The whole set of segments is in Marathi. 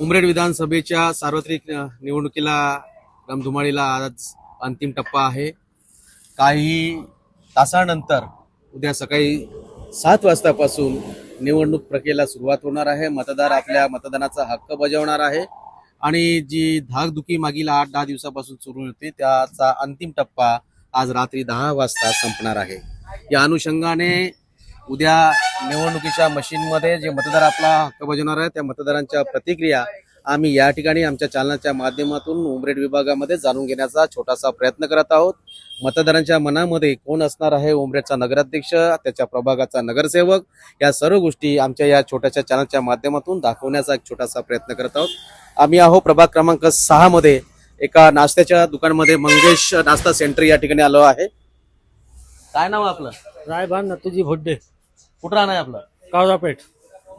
उमरेड विधानसभेच्या सार्वत्रिक निवडणुकीला रमधुमाळीला आज अंतिम टप्पा आहे. काही तासानंतर उद्या सकाळी सात वाजतापासून निवडणूक प्रक्रियेला सुरुवात होणार आहे. मतदार आपल्या मतदानाचा हक्क बजावणार आहे. आणि जी धाकधुकी मागील आठ दहा दिवसापासून सुरू होती त्याचा अंतिम टप्पा आज रात्री दहा वाजता संपणार आहे. या अनुषंगाने उद्या निवडणुकीच्या मशीनमध्ये जे मतदार आपला हक्क बजावणार आहे त्या मतदारांच्या प्रतिक्रिया आम्ही या ठिकाणी आमच्या चालनाच्या माध्यमातून उमरेड विभागामध्ये जाणून घेण्याचा छोटासा प्रयत्न करत आहोत. मतदारांच्या मनामध्ये कोण असणार आहे उमरेडचा नगराध्यक्ष त्याच्या प्रभागाचा नगरसेवक या सर्व गोष्टी आमच्या या छोट्याशा चॅनलच्या माध्यमातून दाखवण्याचा एक छोटासा प्रयत्न करत आहोत. आम्ही आहो प्रभाग क्रमांक सहा मध्ये एका नाश्त्याच्या दुकानमध्ये मंगेश नाश्ता सेंटर या ठिकाणी आलो आहे. काय नाव आपलं? रायबान नतुजी भोड्डे. कुठं राहणार आहे आपलं? कावरापेठ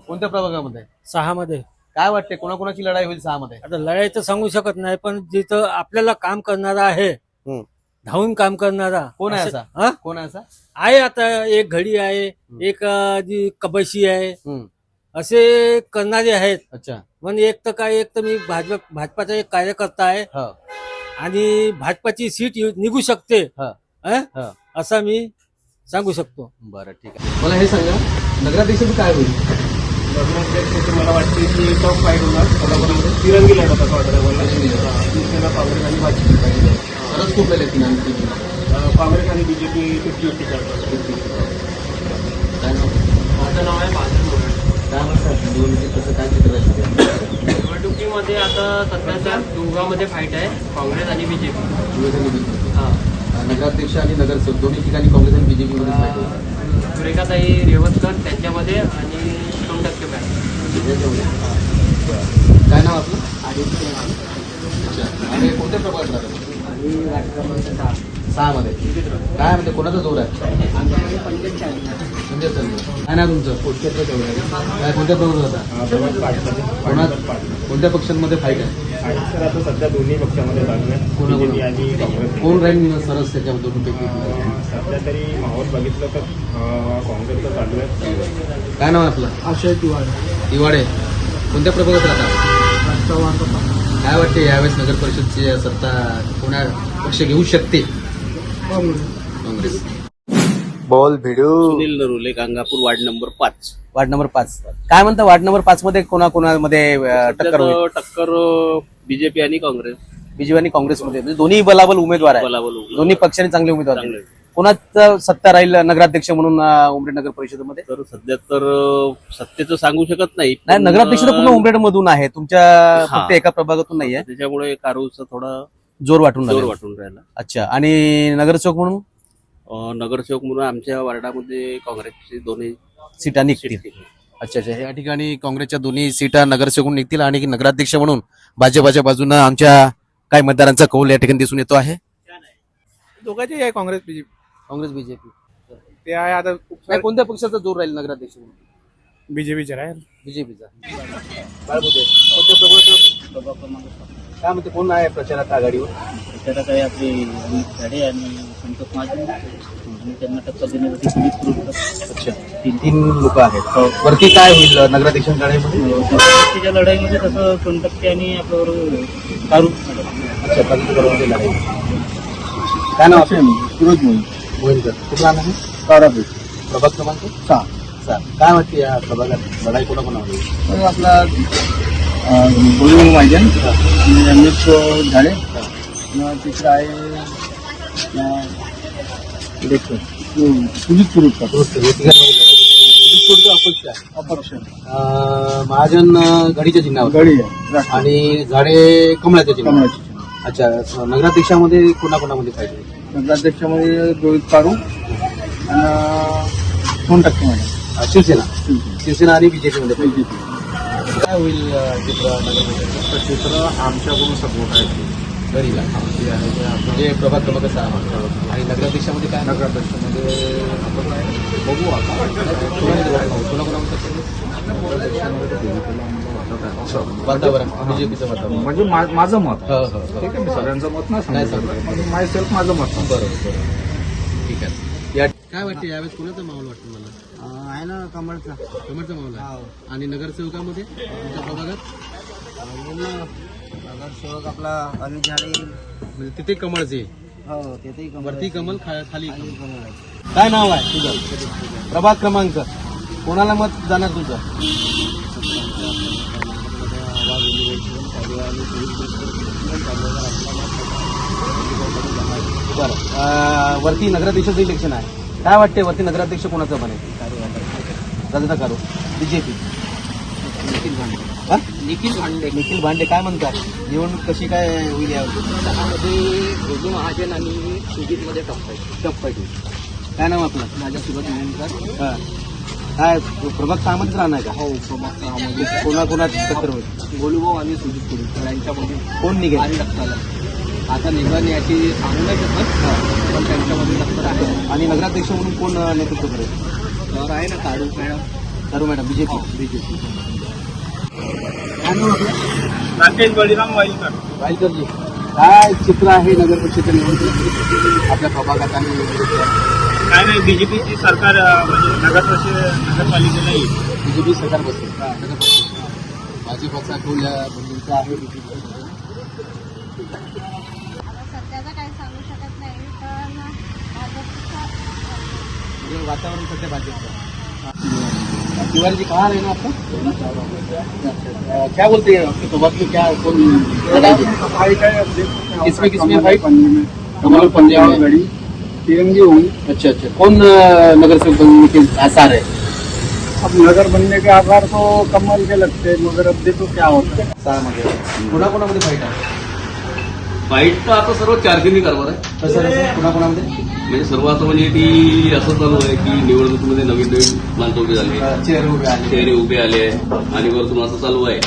कोणत्या प्रभागामध्ये? सहा मध्ये काय वाटते कोणाकोणाची लढाई होईल सहा मध्ये आता लढाई तर सांगू शकत नाही पण जिथं आपल्याला काम करणारा आहे हम्म. धावून काम करणारा. कोण आहे असं- असा? हा? कोण आहे असा? आहे आता एक घडी आहे एक अं, जी कबशी आहे. हम्म. असे करणारे आहेत. अच्छा. पण एक तर काय एक तर मी भाजप भाजपाचा एक कार्यकर्ता आहे. हो. आणि भाजपाची सीट येऊ- निघू शकते. हा. हं? हा. असं मी सांगू शकतो. बरं ठीक आहे. मला हे सांगा नगराध्यक्ष काय होईल? मला वाटते की टॉप फाईट होणार. कोल्हापूरमध्ये तिरंगी लढत असं वाटतं मला शिवसेना काँग्रेस आणि भाजप. खरंच खूप वेळ येतील आणखी. काँग्रेस आणि बीजेपी फिफ्टी फिफ्टी काय नाव? माझं नाव आहे माझं काय म्हणतात निवडणुकीत कसं काय चित्र आहे? निवडणुकीमध्ये आता सध्याच्या दोघांमध्ये फाईट आहे काँग्रेस आणि बीजेपी. काँग्रेस आणि BJP. हा नगराध्यक्ष आणि नगरसेवक दोन्ही ठिकाणी काँग्रेस आणि बीजेपी मध्ये fight होईल. सुरेखाताई रेवतकर त्यांच्यामध्ये आणि दोन टक्के मॅच काय नाव आपलं? अच्छा. आणि कोणत्या प्रभागात राहतात सहा मध्ये. काय म्हणजे कोणाचा जोर आहे? म्हणजे काय ना तुमचं? कोणत्या काय कोणत्या प्रभागात राहता? कोणा कोणत्या पक्षांमध्ये फाईट आहे? तर आता सध्या दोन्ही पक्षामध्ये चालू आहे आणि काँग्रेस. कोण राहील सरस त्याच्या दोन पैकी सध्या तरी माहोल बघितलं तर काँग्रेसचं चालू आहे. काय नाव आपलं? अक्षय तिवारी. दिवाडे कोणत्या प्रभागात राहतात काय वाटते यावेळेस नगर परिषदची सत्ता कोणा पक्ष घेऊ शकते? काँग्रेस. बॉल भिडू. सुनील नरुले गांगापूर वार्ड नंबर पाच. वार्ड नंबर पाच. काय म्हणता वार्ड नंबर पाच मध्ये कोणाकोणामध्ये टक्कर होईल? टक्कर बीजेपी आणि काँग्रेस. बीजेपी आणि काँग्रेसमध्ये. म्हणजे दोन्ही बलाबल उमेदवार आहे बलाबल उमेदवार. दोन्ही पक्षांनी चांगले उमेदवार आहेत. कोणाचं सत्ता राहील नगराध्यक्ष म्हणून अं, उमरेड नगर परिषदेमध्ये? तर सध्या तर अं, सत्तेचं सांगू शकत नाही नाही पण, नगराध्यक्ष तर पूर्ण अं, उमरेड मधून आहे. तुमच्या हा. फक्त एका प्रभागातून नाहीये. त्याच्यामुळे कारूचा थोडा जोर वाटून जोर राहिला. वाटून राहिला. अच्छा. आणि नगरसेवक म्हणून? नगरसेवक म्हणून आमच्या वार्डामध्ये काँग्रेसचे दोन्ही सीटा निघतील. अच्छा अच्छा. या ठिकाणी काँग्रेसच्या दोन्ही सीटा नगरसेवक निघतील आणि नगराध्यक्ष म्हणून भाजपाच्या बाजूनं आमच्या काही मतदारांचा कौल या ठिकाणी दिसून येतो आहे. दोघांचे आहे काँग्रेस बीजेपी. काँग्रेस बीजेपी. ते आहे आता नाही कोणत्या पक्षाचा जोर राहील नगराध्यक्ष म्हणून? बीजेपीचे राहील. बीजेपीचा. काय म्हणते कोण आहे प्रचारात आघाडीवर? त्याला काही आपले अमित झाडे आणि संतोष महाजन आणि त्यांना टक्कर देण्यासाठी पुरस्कार अच्छा. तीन तीन लोक आहेत. वरती काय होईल नगराध्यक्ष लढाईमध्ये त्याच्या लढाईमध्ये तसं सोनटक्के आणि आपल्याबरोबर कारू. अच्छा काँग्रेस बरोबर लढाई काय नाव आपलं? फिरोज मोहित गोविंदकर कुठं राहणार आहे? कारापूर. प्रभाग क्रमांक सहा. सहा. काय वाटते या प्रभागात? लढाई कोणा कोणा होईल आपला गोविंद महाजन अमित झाडे तिसरं आहे सुनीत पुरस्कार अपक्ष महाजन अं, घडीच्या चिन्हावर. गडी आहे. आणि झाडे कमळाच्या चिन्हावर. कमळाची अच्छा नगराध्यक्षामध्ये कोणाकोणामध्ये पाहिजे? नगराध्यक्षामध्ये रोहित कारू आणि दोन टक्के मध्ये? अं, शिवसेना. शिवसेना आणि बीजेपी मध्ये पाहिजे. काय होईल चित्र आमच्याकडून सपोर्ट आहे. घडीला म्हणजे प्रभाग क्रमांक सहा आणि नगराध्यक्षामध्ये काय? नगराध्यक्षामध्ये आपण बघू आता. वातावरण बीजेपीचं वातावरण. म्हणजे माझं मत. हो हो हो. ठीक आहे मी सगळ्यांचं मत नाही नाही सांगू सांगू. शकत. माय सेल्फ माझं मत. बरोबर ठीक आहे. या काय वाटते यावेळेस कोणाचा माहोल वाटतो मला आहे ना कमळचा. कमळचा आहे. आणि नगरसेवकामध्ये? तुमच्या प्रभागात नगरसेवक आपला अमित झाडे म्हणजे तिथे कमळचे हो तेथेही कमळ वरती कमल खा- खाली. कमळ आहे. काय नाव आहे तुझं? प्रभाग क्रमांक. कोणाला मत जाणार तुझं? बरं. अं, वरती नगराध्यक्षाचं इलेक्शन आहे. काय वाटते वरती नगराध्यक्ष कोणाचं बनेल? राजदा कारो. बीजेपी. निखिल भांडे. हा? निखिल भांडे. निखिल भांडे काय म्हणतात? निवडणूक कशी काय होईल यावर त्यामध्ये महाजन आणि सुजितमध्ये टप्पा आहे टप्पा आहे. काय नाव आपलं? माझ्यासोबत नेमका हा. काय प्रभाग सहामध्येच राहणार का? हो प्रभाग सहामध्ये कोणा कोणाची टक्कर होईल? गोलूभाऊ आणि सुजित कुडीकर यांच्यामध्ये कोण निघेल? आणि आता निघण याची सांगू नाही शकत पण त्यांच्यामध्ये टक्कर आहे. आणि नगराध्यक्ष म्हणून कोण नेतृत्व करेल? तर आहे ना काढू मॅडम. करू madam BJP BJP. Rakesh Baliram Waikar वाईकरजी काय चित्र आहे नगर परिषदेच्या निवडणूक? आपल्या प्रभागात आणि काय नाही बीजेपीची सरकार म्हणजे नगर परिषद नगरपालिकेला येईल. बीजेपी सरकार परिषद. भाजपचा कोण आहे. बीजेपी म्हणजे वातावरण सध्या भाजपचं तिवारी जी कहाँ है ना आपका क्या बोलते हैं आपके प्रभाग में क्या कौन किसमें किसमें फाइट कमल पंजाब में तिरंगी होंगी। अच्छा अच्छा। कौन नगर सेवक बनने के आसार है? अब नगर बनने के आधार तो कमल के लगते हैं मगर अब देखो क्या होता है। कोणाकोणामध्ये फाईट आहे फाईट तर आता सर्व चारदिनी कारभार आहे. म्हणजे सर्व आता म्हणजे ती असं चालू आहे की निवडणुकीमध्ये नवीन नवीन माणसं उभी झाली. चेहरे उभे आले. चेहरे उभे आले आणि वरतून असं चालू आहे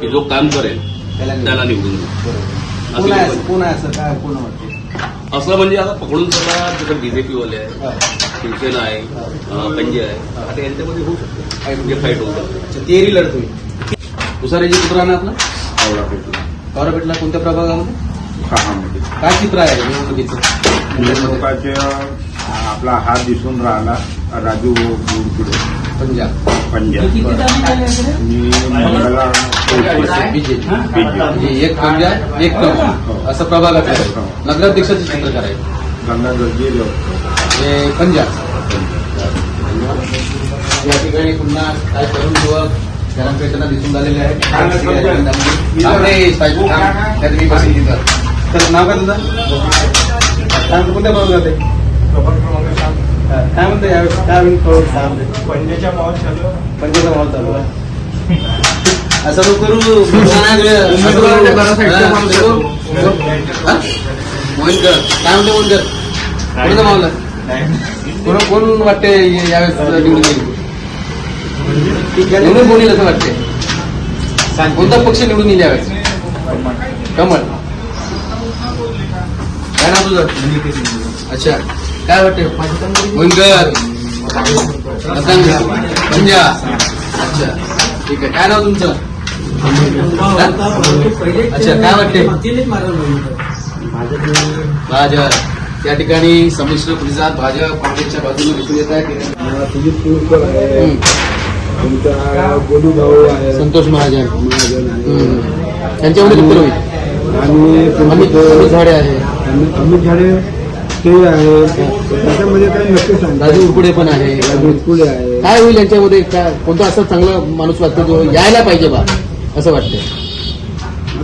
की जो काम करेल त्याला निवडून. देऊ. बरोबर. कोण आहे असं? कोण आहे असं काय कोण वाटते असं म्हणजे आता पकडून चला तिथं बीजेपी वाले आहे शिवसेना आहे अं, पंजे आहे आता यांच्यामध्ये होऊ शकते. म्हणजे फाईट होऊ शकते. तेरी लढत होईल उसाऱ्याची पुत्र आहे ना आपला कवरापेटला कोणत्या प्रभागामध्ये? काय चित्र आहे निवडणुकीचं निवडणुकाचे आपला हात दिसून राहिला राजू गुडगुडे पंजाब पंजाब मंगला एक पंजाब एक कम असं प्रभागाचं आहे. नगराध्यक्षाचं चित्र करायचं. गंगा गंजीर हे. पंजाब या ठिकाणी पुन्हा काय तरुण युवक गरम पेटना दिसून झालेले आहेत. तर नाव काय तुझं काम कोणत्या आहे हा, काय म्हणतो यावेळेस? काय म्हणतो पंजाच्या माहोल चालू आहे. पंचायत माहोल चालू आहे. असं करू काय म्हणतो माहोल कोण कोण वाटते यावेळेस निवडून येईल? निवडून कोण येईल असं वाटते कोणता पक्ष निवडून येईल यावेळेस? कमळ. काय नाव तुझं? अच्छा. काय वाटते भुंकर रतन पंजा अच्छा. ठीक आहे. काय नाव तुमचं? अच्छा काय वाटते भाजप. या ठिकाणी संमिश्र प्रतिसाद भाजप काँग्रेसच्या बाजूने दिसून येत आहे. संतोष महाजन. महाजन. त्यांच्यामध्ये होईल आणि अमित झाडे आहे. अमित झाडे ते आहे. त्याच्यामध्ये काही नक्की सांगता राजू उरकुडे पण आहे. राजू कुडे आहे. काय होईल यांच्यामध्ये? काय कोणता असा चांगला माणूस वाटतो जो यायला पाहिजे बा? असं वाटतं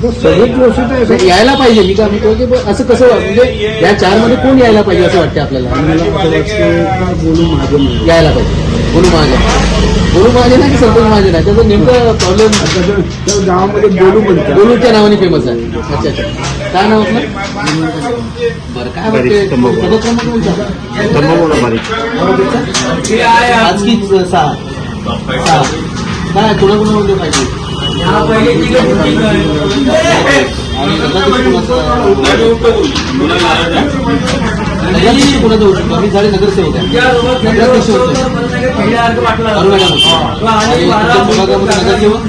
व्यवस्थित आहे नाही, यायला पाहिजे मी काय म्हणतो की ब- असं कसं म्हणजे या चारमध्ये कोण यायला पाहिजे असं वाटतं आपल्याला? मला असं वाटतं का बोलू. यायला पाहिजे. गुरु महाजन गुरु महाजन आहे की संतोष महाजन आहे त्याचं नेमकं प्रॉब्लेम आता तर- तर गावामध्ये बोलू म्हणतात. गुरुच्या नावाने फेमस आहे. अच्छा अच्छा. काय नाव आपलं? बरं काय क्रमांक कोणता? आज की सहा? सहा. काय कोणा कोणामध्ये पाहिजे? कोणाचं होऊ शकतो. झाले नगरसेवक नगराध्यक्ष होतो. नगरसेवक?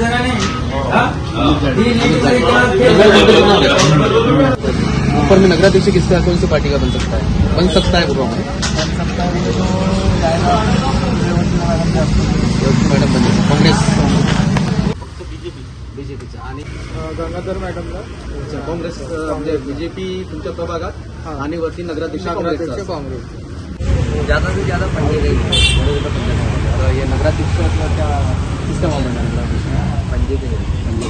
ऊपर में नगराध्यक्ष किसका कौन सी पार्टी का बन सकता है बन सकता है पूर्व में मैडम बन काँग्रेस. गंगाधर मॅडमला अच्छा, काँग्रेस अं, म्हणजे बीजेपी तुमच्या प्रभागात आणि वरती नगराध्यक्ष काँग्रेसचा. असतो. काँग्रेस. ज्यादा से ज्यादा पंजे गई तर हे नगराध्यक्ष किंवा त्या किसका मामला आहे. नगराध्यक्ष पंजे गई म्हणजे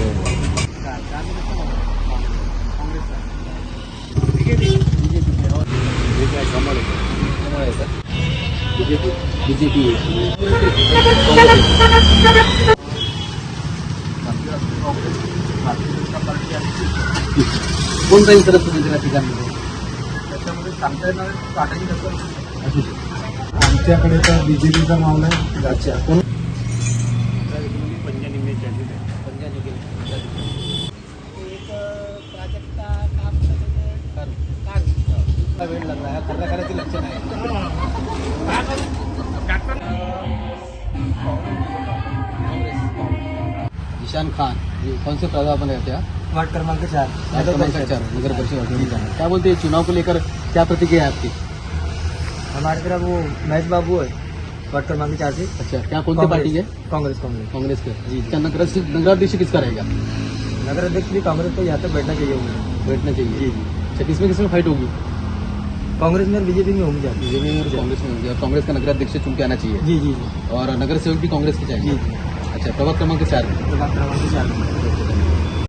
हे काय कमळ आहे कमळ आहे का बीजेपी. बीजेपी. कोण जाईल तर तुम्ही त्या ठिकाणी त्याच्यामध्ये सांगता येणार पाठाची नसतं असू शकतो. आमच्याकडे तर बीजेपीचा मामला आहे कोण वेळ लागला ह्या लक्षण आहे ईशान खान कौन से प्रभाव बने क्या वार्ड क्रमांक चार. वार्ड क्रमांक चार नगर परिषद अध्यक्ष क्या बोलते हैं चुनाव को लेकर क्या प्रतिक्रिया है आपकी? हमारे तरफ़ वो महेश बाबू है वार्ड क्रमांक चार से. अच्छा क्या कौन सी पार्टी है कांग्रेस कांग्रेस. कांग्रेस के। जी क्या नगर नगराध्यक्ष किसका रहेगा? नगर अध्यक्ष भी कांग्रेस को यहाँ तक बैठना चाहिए उन्हें बैठना चाहिए। जी अच्छा किसमें किसमें फाइट होगी? कांग्रेस में और बीजेपी में होंगी जाती बीजेपी में और कांग्रेस में होगी। और कांग्रेस का नगराध्यक्ष चुन के आना चाहिए। जी जी जी. और नगर सेवक भी कांग्रेस के चाहिए। जी अच्छा प्रभाग क्रमांक चार। वार्ड क्रमांक चार.